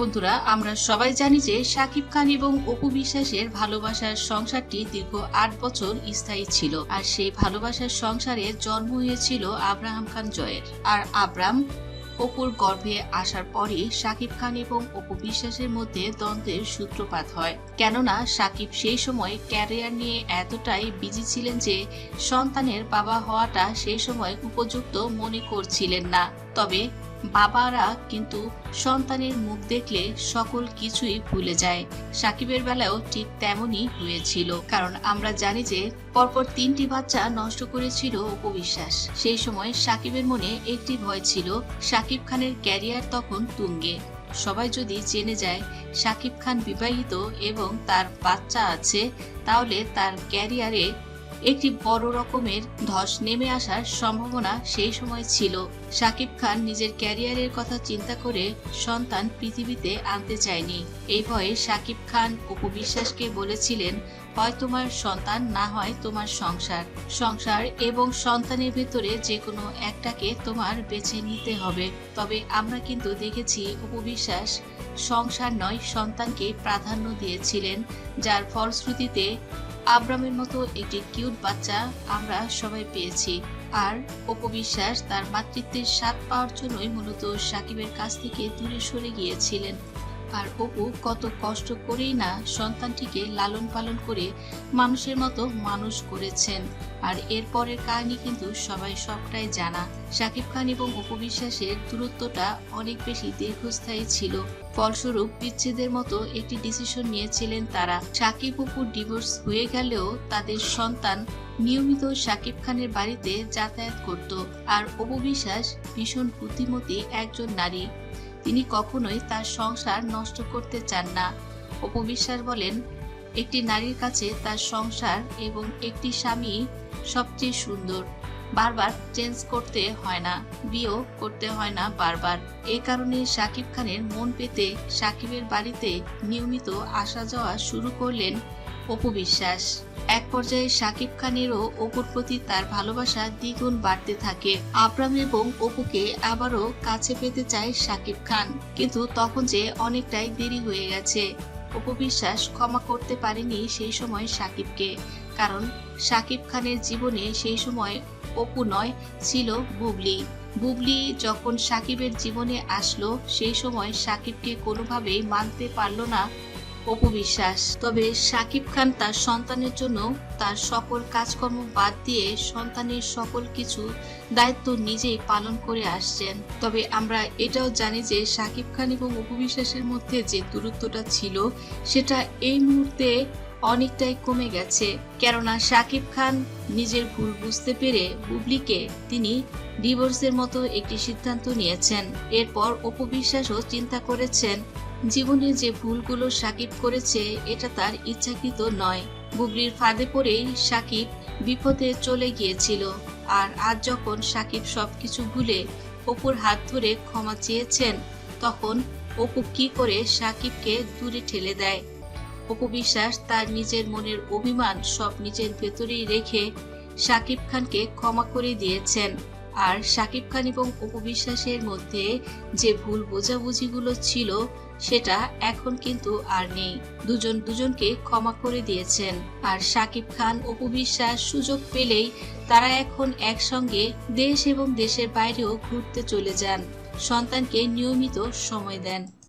বন্ধুরা, আমরা সবাই জানি যে শাকিব খান এবং অপু বিশ্বাসের ভালোবাসার সংসারটি দীর্ঘ আট বছর স্থায়ী ছিল আর সেই ভালোবাসার সংসারে জন্ম হয়েছিল আব্রাহাম খান জয়ের। আর আব্রাম অপুর গর্ভে আসার পরে শাকিব খান এবং অপু বিশ্বাসের মধ্যে দ্বন্দ্বের সূত্রপাত হয়। কেননা শাকিব সেই সময় ক্যারিয়ার নিয়ে এতটাই বিজি ছিলেন যে সন্তানের বাবা হওয়াটা সেই সময় উপযুক্ত মনে করছিলেন না। তবে বাবারা কিন্তু সন্তানের মুখ দেখলে সকল কিছুই ভুলে যায়। সাকিবের বেলাও ঠিক তেমনই হয়েছিল। কারণ আমরা জানি যে পরপর তিনটি বাচ্চা নষ্ট করেছিল উপবিশ্বাস। সেই সময় সাকিবের মনে একটি ভয় ছিল, সাকিব খানের ক্যারিয়ার তখন তুঙ্গে। সবাই যদি জেনে যায়, সাকিব খান বিবাহিত এবং তার বাচ্চা আছে, তাহলে তার ক্যারিয়ারে একটি বড় রকমের ধস নেমে আসার সম্ভাবনা সেই সময় ছিল। সাকিব খান নিজের ক্যারিয়ারের কথা চিন্তা করে সন্তান পৃথিবীতে আনতে চায়নি। এই ভয়ে সাকিব খান অপু বিশ্বাসকে বলেছিলেন, হয় তোমার সন্তান, না হয় তোমার সংসার। সংসার এবং সন্তানের ভেতরে যে কোনো একটাকে তোমার বেছে নিতে হবে। তবে আমরা কিন্তু দেখেছি অপু বিশ্বাস সংসার নয়, সন্তানকে প্রাধান্য দিয়েছিলেন, যার ফলশ্রুতিতে আব্রামের মতো একটি কিউট বাচ্চা আমরা সবাই পেয়েছি। আর অপবিশ্বাস তার মাতৃত্বের স্বাদ পাওয়ার জন্যই মূলত সাকিবের কাছ থেকে দূরে সরে গিয়েছিলেন। আর অপু কত কষ্ট করেই না সন্তানটিকে লালন পালন করে মানুষের মতো মানুষ করেছেন। আর এরপরের কাহিনী কিন্তু সবাই সবটাই জানা। শাকিব খান এবং অপবিশ্বাসের দূরত্বটা অনেক বেশি দীর্ঘস্থায়ী ছিল। ফলস্বরূপ বিচ্ছেদের মতো একটি ডিসিশন নিয়েছিলেন তারা। সাকিব অপুর ডিভোর্স হয়ে গেলেও তাদের সন্তান নিয়মিত শাকিব খানের বাড়িতে যাতায়াত করত। আর অপবিশ্বাস ভীষণ বুদ্ধিমতী একজন নারী। তিনি কখনোই তার সংসার নষ্ট করতে চান না। অপবিশ্বাস বলেন, একটি নারীর কাছে তার সংসার এবং একটি স্বামী সবচেয়ে সুন্দর। বারবার চেঞ্জ করতে হয় না, বিয়েও করতে হয় না বারবার। এই কারণে সাকিব খানের মন পেতে সাকিবের বাড়িতে নিয়মিত আসা যাওয়া শুরু করলেন অপু বিশ্বাস। এক পর্যায়ে সাকিব খানেরও অপুর প্রতি তার ভালোবাসা দ্বিগুণ বাড়তে থাকে। আবরাম এবং অপুকে আবারও কাছে পেতে চায় সাকিব খান। কিন্তু তখন যে অনেকটাই দেরি হয়ে গেছে। অপু বিশ্বাস ক্ষমা করতে পারেনি সেই সময় সাকিবকে। কারণ সাকিব খানের জীবনে সেই সময় অপু নয়, ছিল বুবলি। বুবলি যখন সাকিবের জীবনে আসলো, সেই সময় সাকিবকে কোনোভাবেই মানতে পারল না অপু বিশ্বাস তবে সাকিব খান তার সন্তানের জন্য তার সকল কাজকর্ম বাদ দিয়ে সন্তানের সকল কিছু দায়িত্ব নিজেই পালন করে আসছেন। তবে আমরা এটাও জানি যে সাকিব খান এবং অপু বিশ্বাসের মধ্যে যে দূরত্বটা ছিল, সেটা এই মুহূর্তে অনেকটাই কমে গেছে। কেননা সাকিব খান নিজের ভুল বুঝতে পেরে বুবলিকে তিনি ডিভোর্সের মতো একটি সিদ্ধান্ত নিয়েছেন। এরপর অপু বিশ্বাসও চিন্তা করেছেন জীবনে যে ভুলগুলো সাকিব করেছে, এটা তার ইচ্ছাকৃত নয়। বুবলির ফাঁদে পড়েই সাকিব বিপদে চলে গিয়েছিল। আর আজ যখন সাকিব সবকিছু ভুলে অপুর হাত ধরে ক্ষমা চেয়েছেন, তখন অপু কি করে সাকিবকে দূরে ঠেলে দেয়? অপু বিশ্বাস, তার নিজের মনের অভিমান সব নিজের ভেতরেই রেখে সাকিব খানকে ক্ষমা করে দিয়েছেন। আর সাকিব খান এবং অপু বিশ্বাসের মধ্যে যে ভুল বোঝাবুঝিগুলো ছিল সেটা এখন কিন্তু আর নেই। দুজন দুজনকে ক্ষমা করে দিয়েছেন। আর সাকিব খান অপু বিশ্বাস সুযোগ পেলেই তারা এখন একসঙ্গে দেশ এবং দেশের বাইরেও ঘুরতে চলে যান। সন্তানকে নিয়মিত সময় দেন।